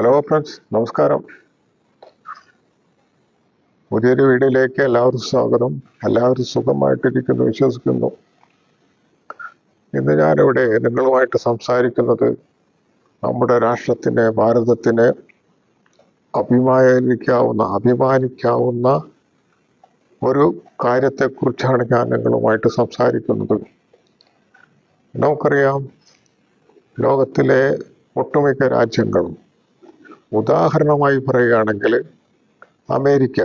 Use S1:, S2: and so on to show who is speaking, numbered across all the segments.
S1: Hello friends നമസ്കാരം പുതിയൊരു വീഡിയോയിലേക്ക് എല്ലാവർക്കും സ്വാഗതം. എല്ലാവരും സുഖമായിട്ടിരിക്കുന്നു വിശ്വസിക്കുന്നു. ഇന്ന് ഞാനിവിടെ നിങ്ങളുമായിട്ട് സംസാരിക്കുന്നത് നമ്മുടെ രാഷ്ട്രത്തിനെ ഭാരതത്തിനെ അഭിമാനിക്കാവുന്ന അഭിമാനിക്കാവുന്ന ഒരു കാര്യത്തെക്കുറിച്ചാണ് ഞാൻ നിങ്ങളുമായിട്ട് സംസാരിക്കുന്നത്. നമുക്കറിയാം ലോകത്തിലെ ഒട്ടുമിക്ക രാജ്യങ്ങളും ഉദാഹരണമായി പറയുകയാണെങ്കിൽ അമേരിക്ക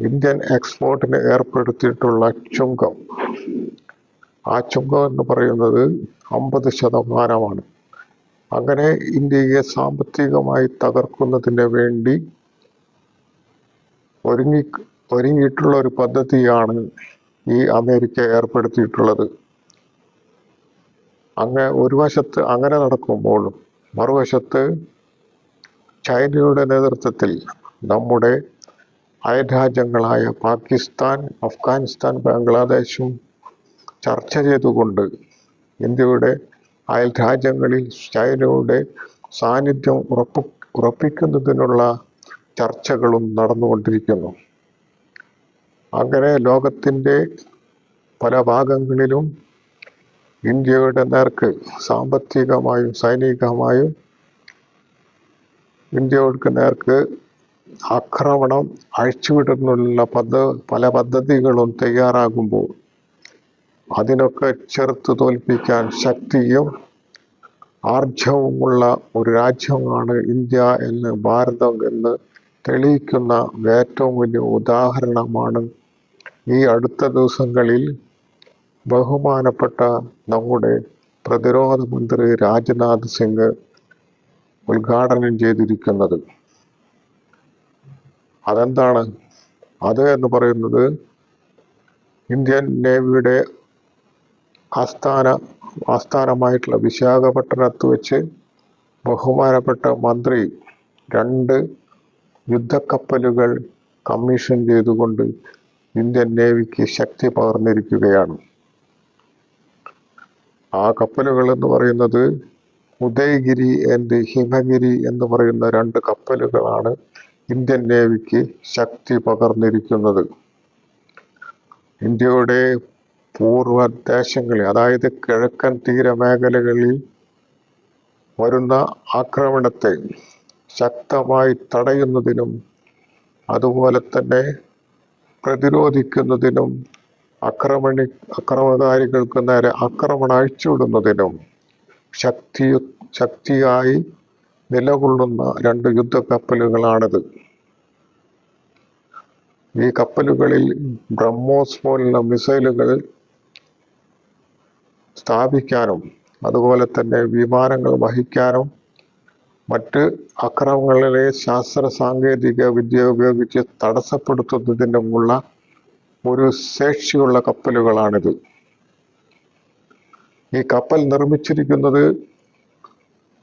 S1: ഇന്ത്യൻ എക്സ്പോർട്ടിന് ഏർപ്പെടുത്തിയിട്ടുള്ള ചുങ്കം. ആ ചുങ്കം എന്ന് പറയുന്നത് അമ്പത് ശതമാനമാണ്. അങ്ങനെ ഇന്ത്യയെ സാമ്പത്തികമായി തകർക്കുന്നതിന് വേണ്ടി ഒരുങ്ങി ഒരുങ്ങിയിട്ടുള്ള ഒരു പദ്ധതിയാണ് ഈ അമേരിക്ക ഏർപ്പെടുത്തിയിട്ടുള്ളത്. അങ്ങ് ഒരു വശത്ത് അങ്ങനെ നടക്കുമ്പോഴും മറുവശത്ത് ചൈനയുടെ നേതൃത്വത്തിൽ നമ്മുടെ അയൽരാജ്യങ്ങളായ പാകിസ്ഥാൻ അഫ്ഗാനിസ്ഥാൻ ബംഗ്ലാദേശും ചർച്ച ചെയ്തുകൊണ്ട് ഇന്ത്യയുടെ അയൽരാജ്യങ്ങളിൽ ചൈനയുടെ സാന്നിധ്യം ഉറപ്പ് ഉറപ്പിക്കുന്നതിനുള്ള ചർച്ചകളും നടന്നുകൊണ്ടിരിക്കുന്നു. അങ്ങനെ ലോകത്തിന്റെ പല ഭാഗങ്ങളിലും ഇന്ത്യയുടെ നേർക്ക് സാമ്പത്തികമായും സൈനികമായും ഇന്ത്യയുടെ നേർക്ക് ആക്രമണം അഴിച്ചുവിടുന്നുള്ള പദ്ധ പല പദ്ധതികളും തയ്യാറാകുമ്പോൾ അതിനൊക്കെ ചെറുത്ത് തോൽപ്പിക്കാൻ ശക്തിയും ആർജവുമുള്ള ഒരു രാജ്യമാണ് ഇന്ത്യ എന്ന് ഭാരതം എന്ന് തെളിയിക്കുന്ന ഏറ്റവും വലിയ ഉദാഹരണമാണ് ഈ അടുത്ത ദിവസങ്ങളിൽ ബഹുമാനപ്പെട്ട നമ്മുടെ പ്രതിരോധ മന്ത്രി രാജ്നാഥ് സിംഗ് ഉദ്ഘാടനം ചെയ്തിരിക്കുന്നത്. അതെന്താണ്? അത് എന്ന് പറയുന്നത് ഇന്ത്യൻ നേവിയുടെ ആസ്ഥാന ആസ്ഥാനമായിട്ടുള്ള വിശാഖപട്ടണത്ത് വെച്ച് ബഹുമാനപ്പെട്ട മന്ത്രി രണ്ട് യുദ്ധക്കപ്പലുകൾ കമ്മീഷൻ ചെയ്തുകൊണ്ട് ഇന്ത്യൻ നേവിക്ക് ശക്തി പകർന്നിരിക്കുകയാണ്. ആ കപ്പലുകൾ എന്ന് പറയുന്നത് ഉദയഗിരി ആൻഡ് ഹിമഗിരി എന്ന് പറയുന്ന രണ്ട് കപ്പലുകളാണ് ഇന്ത്യൻ നേവിക്ക് ശക്തി പകർന്നിരിക്കുന്നത്. ഇന്ത്യയുടെ പൂർവ ദേശങ്ങളിൽ അതായത് കിഴക്കൻ തീരമേഖലകളിൽ വരുന്ന ആക്രമണത്തെ ശക്തമായി തടയുന്നതിനും അതുപോലെ തന്നെ പ്രതിരോധിക്കുന്നതിനും ആക്രമണി അക്രമകാരികൾക്ക് നേരെ ആക്രമണം അഴിച്ചുവിടുന്നതിനും ശക്തി ശക്തിയായി നിലകൊള്ളുന്ന രണ്ട് യുദ്ധ യുദ്ധക്കപ്പലുകളാണിത്. ഈ കപ്പലുകളിൽ ബ്രഹ്മോസ് പോലുള്ള മിസൈലുകൾ സ്ഥാപിക്കാനും അതുപോലെ തന്നെ വിമാനങ്ങൾ വഹിക്കാനും മറ്റ് അക്രമങ്ങളിലെ ശാസ്ത്ര സാങ്കേതിക വിദ്യ ഉപയോഗിച്ച് തടസ്സപ്പെടുത്തുന്നതിനുമുള്ള ഒരു ശേഷിയുള്ള കപ്പലുകളാണിത്. ഈ കപ്പൽ നിർമ്മിച്ചിരിക്കുന്നത്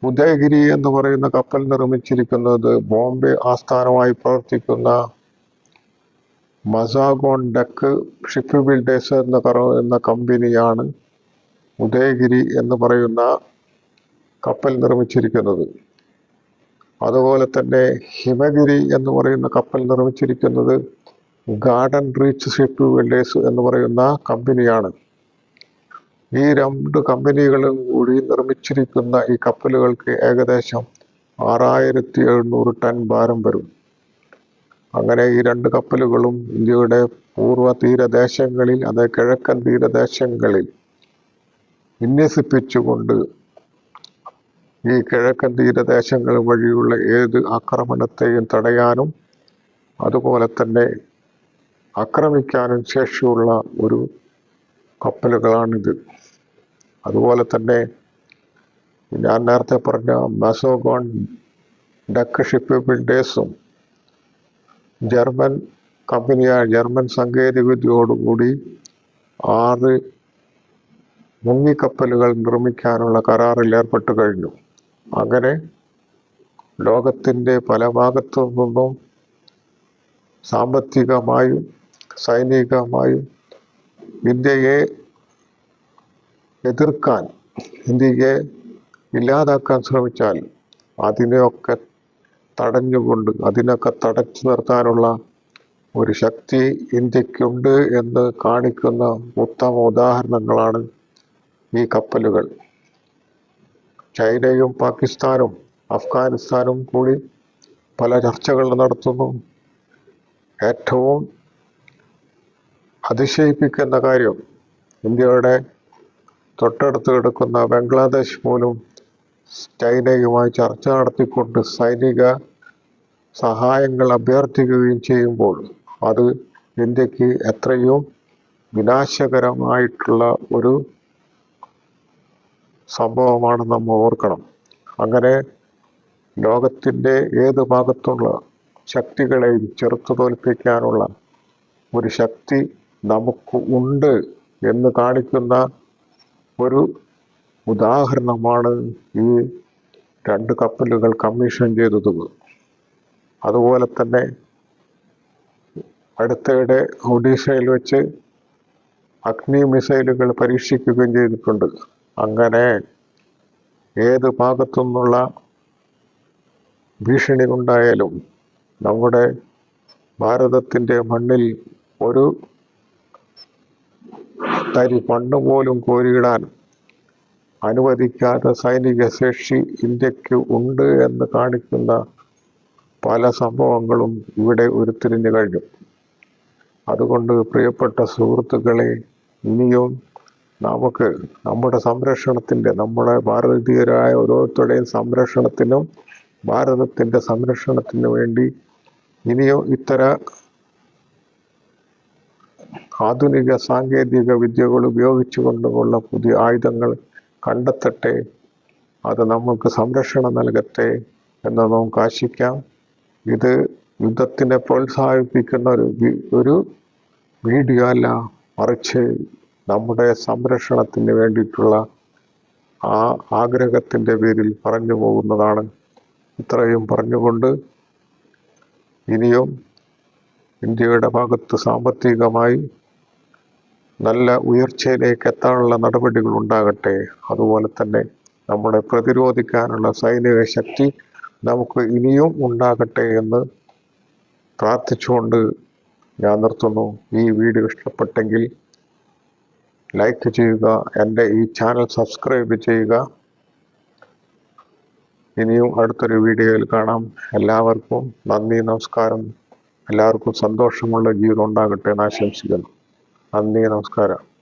S1: ഉദയഗിരി എന്ന് പറയുന്ന കപ്പൽ നിർമ്മിച്ചിരിക്കുന്നത് ബോംബെ ആസ്ഥാനമായി പ്രവർത്തിക്കുന്ന മസാഗോൺ ഡക്ക് ഷിപ്പ് ബിൽഡേഴ്സ് എന്ന പറയുന്ന കമ്പനിയാണ് ഉദയഗിരി എന്ന് പറയുന്ന കപ്പൽ നിർമ്മിച്ചിരിക്കുന്നത്. അതുപോലെ തന്നെ ഹിമഗിരി എന്ന് പറയുന്ന കപ്പൽ നിർമ്മിച്ചിരിക്കുന്നത് ഗാർഡൻ റീച്ച് ഷിപ്പ് ബിൽഡേഴ്സ് എന്ന് പറയുന്ന കമ്പനിയാണ്. ഈ രണ്ട് കമ്പനികളും കൂടി നിർമ്മിച്ചിരിക്കുന്ന ഈ കപ്പലുകൾക്ക് ഏകദേശം ആറായിരത്തി എഴുന്നൂറ് ടൺ ഭാരം വരും. അങ്ങനെ ഈ രണ്ട് കപ്പലുകളും ഇന്ത്യയുടെ പൂർവ തീരദേശങ്ങളിൽ അത് കിഴക്കൻ തീരദേശങ്ങളിൽ വിന്യസിപ്പിച്ചുകൊണ്ട് ഈ കിഴക്കൻ തീരദേശങ്ങൾ വഴിയുള്ള ഏത് ആക്രമണത്തെയും തടയാനും അതുപോലെ തന്നെ ആക്രമിക്കാനും ശേഷിയുള്ള ഒരു കപ്പലുകളാണിത്. അതുപോലെ തന്നെ ഞാൻ നേരത്തെ പറഞ്ഞ മെസോഗോൺ ഡക്ക് ഷിപ്പ് ബിൽഡേഴ്സും ജർമ്മൻ കമ്പനിയായ ജർമ്മൻ സാങ്കേതികവിദ്യയോടുകൂടി ആറ് മുങ്ങിക്കപ്പലുകൾ നിർമ്മിക്കാനുള്ള കരാറിൽ ഏർപ്പെട്ടു കഴിഞ്ഞു. അങ്ങനെ ലോകത്തിന്റെ പല ഭാഗത്തു നിന്നും സാമ്പത്തികമായും സൈനികമായും ഇന്ത്യയെ എതിർക്കാൻ ഇന്ത്യയെ ഇല്ലാതാക്കാൻ ശ്രമിച്ചാൽ അതിനെയൊക്കെ തടഞ്ഞുകൊണ്ട് അതിനൊക്കെ തടച്ചു നിർത്താനുള്ള ഒരു ശക്തി ഇന്ത്യക്കുണ്ട് എന്ന് കാണിക്കുന്ന ഉത്തമ ഉദാഹരണങ്ങളാണ് ഈ കപ്പലുകൾ. ചൈനയും പാകിസ്ഥാനും അഫ്ഗാനിസ്ഥാനും കൂടി പല ചർച്ചകൾ നടത്തുന്നു. ഏറ്റവും അതിശയിപ്പിക്കുന്ന കാര്യം ഇന്ത്യയുടെ തൊട്ടടുത്ത് കിടക്കുന്ന ബംഗ്ലാദേശ് പോലും ചൈനയുമായി ചർച്ച നടത്തിക്കൊണ്ട് സൈനിക സഹായങ്ങൾ അഭ്യർത്ഥിക്കുകയും ചെയ്യുമ്പോൾ അത് ഇന്ത്യയ്ക്ക് എത്രയോ വിനാശകരമായിട്ടുള്ള ഒരു സംഭവമാണ് നമ്മൾ ഓർക്കണം. അങ്ങനെ ലോകത്തിന്റെ ഏത് ഭാഗത്തുള്ള ശക്തികളെയും ചെറുത്തു തോൽപ്പിക്കാനുള്ള ഒരു ശക്തി നമുക്ക് ഉണ്ട് എന്ന് കാണിക്കുന്ന ഒരു ഉദാഹരണമാണ് ഈ രണ്ട് കപ്പലുകൾ കമ്മീഷൻ ചെയ്തത്. അതുപോലെ തന്നെ അടുത്തിടെ ഒഡീഷയിൽ വെച്ച് അഗ്നി മിസൈലുകൾ പരീക്ഷിക്കുകയും ചെയ്തിട്ടുണ്ട്. അങ്ങനെ ഏത് ഭാഗത്തു നിന്നുള്ള ഭീഷണി ഉണ്ടായാലും നമ്മുടെ ഭാരതത്തിന്റെ മണ്ണിൽ ഒരു തരി മണ്ണ് പോലും കോരിയിടാൻ അനുവദിക്കാത്ത സൈനിക ശേഷി ഇന്ത്യയ്ക്ക് ഉണ്ട് എന്ന് കാണിക്കുന്ന പല സംഭവങ്ങളും ഇവിടെ ഉരുത്തിരിഞ്ഞു കഴിഞ്ഞു. അതുകൊണ്ട് പ്രിയപ്പെട്ട സുഹൃത്തുക്കളെ ഇനിയും നമുക്ക് നമ്മുടെ സംരക്ഷണത്തിന്റെ നമ്മുടെ ഭാരതീയരായ ഓരോരുത്തരുടെയും സംരക്ഷണത്തിനും ഭാരതത്തിന്റെ സംരക്ഷണത്തിനു വേണ്ടി ഇനിയും ഇത്തര ആധുനിക സാങ്കേതിക വിദ്യകൾ ഉപയോഗിച്ചുകൊണ്ടുള്ള പുതിയ ആയുധങ്ങൾ കണ്ടെത്തട്ടെ. അത് നമുക്ക് സംരക്ഷണം നൽകട്ടെ എന്ന് നമുക്ക് ആശിക്കാം. ഇത് യുദ്ധത്തിനെ പ്രോത്സാഹിപ്പിക്കുന്ന ഒരു ഒരു വീഡിയോ അല്ല മറിച്ച് നമ്മുടെ സംരക്ഷണത്തിന് വേണ്ടിയിട്ടുള്ള ആ ആഗ്രഹത്തിന്റെ പേരിൽ പറഞ്ഞു പോകുന്നതാണ്. ഇത്രയും പറഞ്ഞുകൊണ്ട് ഇനിയും ഇന്ത്യയുടെ ഭാഗത്ത് സാമ്പത്തികമായി നല്ല ഉയർച്ചയിലേക്ക് എത്താനുള്ള നടപടികൾ ഉണ്ടാകട്ടെ. അതുപോലെ തന്നെ നമ്മളെ പ്രതിരോധിക്കാനുള്ള സൈനിക ശക്തി നമുക്ക് ഇനിയും ഉണ്ടാകട്ടെ എന്ന് പ്രാർത്ഥിച്ചുകൊണ്ട് ഞാൻ നിർത്തുന്നു. ഈ വീഡിയോ ഇഷ്ടപ്പെട്ടെങ്കിൽ ലൈക്ക് ചെയ്യുക എന്റെ ഈ ചാനൽ സബ്സ്ക്രൈബ് ചെയ്യുക. ഇനിയും അടുത്തൊരു വീഡിയോയിൽ കാണാം. എല്ലാവർക്കും നന്ദി നമസ്കാരം. എല്ലാവർക്കും സന്തോഷമുള്ള ജീവിതം ഉണ്ടാകട്ടെ എന്ന് ആശംസിക്കുന്നു. നന്ദി നമസ്കാരം.